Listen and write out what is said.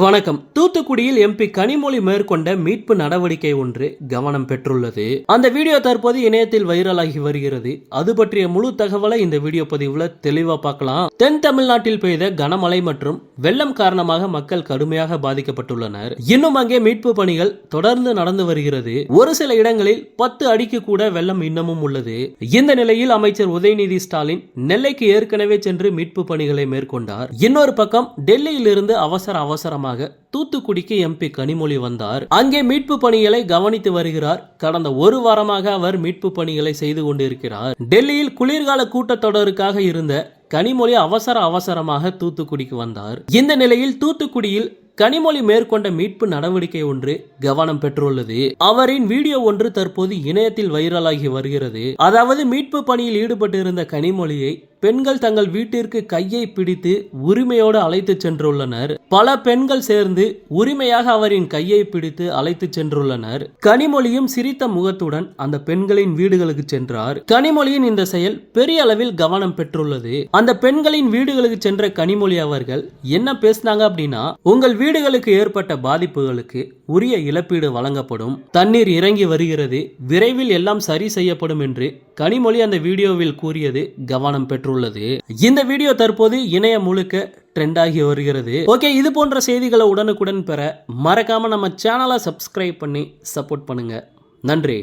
வணக்கம். தூத்துக்குடியில் எம்பி கனிமொழி மேற்கொண்ட மீட்பு நடவடிக்கை ஒன்று கவனம் பெற்றுள்ளது. அந்த வீடியோ தற்போது இணையத்தில் வைரலாகி வருகிறது. அது பற்றிய முழு தகவலை இந்த வீடியோ பதிவுல தெளிவா பார்க்கலாம். தென் தமிழ்நாட்டில் பெய்த கனமழை மற்றும் வெள்ளம் காரணமாக மக்கள் கடுமையாக பாதிக்கப்பட்டுள்ளனர். இன்னும் அங்கே மீட்பு பணிகள் தொடர்ந்து நடந்து வருகிறது. ஒரு சில இடங்களில் பத்து அடிக்கு கூட வெள்ளம் இன்னமும் உள்ளது. இந்த நிலையில் அமைச்சர் உதயநிதி ஸ்டாலின் நெல்லைக்கு ஏற்கனவே சென்று மீட்பு பணிகளை மேற்கொண்டார். இன்னொரு பக்கம் டெல்லியில் இருந்து அவசர காரணமாக தூத்துக்குடிக்கு எம்பி கனிமொழி வந்தார். அங்கே மீட்பு பணிகளை கவனித்து வருகிறார். கடந்த ஒரு வாரமாக அவர் மீட்பு பணிகளை செய்து கொண்டிருக்கிறார். டெல்லியில் குளிர்கால கூட்டத்தொடருக்காக இருந்த கனிமொழி அவசர அவசரமாக தூத்துக்குடிக்கு வந்தார். இந்த நிலையில் தூத்துக்குடியில் கனிமொழி மேற்கொண்ட மீட்பு நடவடிக்கை ஒன்று கவனம் பெற்றுள்ளது. அவரின் வீடியோ ஒன்று தற்போது இணையத்தில் வைரலாகி வருகிறது. அதாவது மீட்பு பணியில் ஈடுபட்டிருந்த கனிமொழியை பெண்கள் தங்கள் வீட்டிற்கு கையை பிடித்து உரிமையோடு அழைத்து சென்றுள்ளனர். பல பெண்கள் சேர்ந்து உரிமையாக அவரின் கையை பிடித்து அழைத்து சென்றுள்ளனர். கனிமொழியும் சிரித்த முகத்துடன் அந்த பெண்களின் வீடுகளுக்கு சென்றார். கனிமொழியின் இந்த செயல் பெரிய அளவில் கவனம் பெற்றுள்ளது. அந்த பெண்களின் வீடுகளுக்கு சென்ற கனிமொழி அவர்கள் என்ன பேசினாங்க அப்படின்னா உங்கள் வீடுகளுக்கு ஏற்பட்ட பாதிப்புகளுக்கு உரிய இழப்பீடு வழங்கப்படும். தண்ணீர் இறங்கி வருகிறது. விரைவில் எல்லாம் சரி செய்யப்படும் என்று கனிமொழி அந்த வீடியோவில் கூறியது கவனம் பெற்று பெற்றுள்ளது இந்த வீடியோ தற்போது இணையம் முழுக்க ட்ரெண்ட் ஆகி வருகிறது. ஓகே இது போன்ற செய்திகளை உடனுக்குடன் பெற மறக்காம நம்ம சேனலை சப்ஸ்கிரைப் பண்ணி சப்போர்ட் பண்ணுங்க. நன்றி.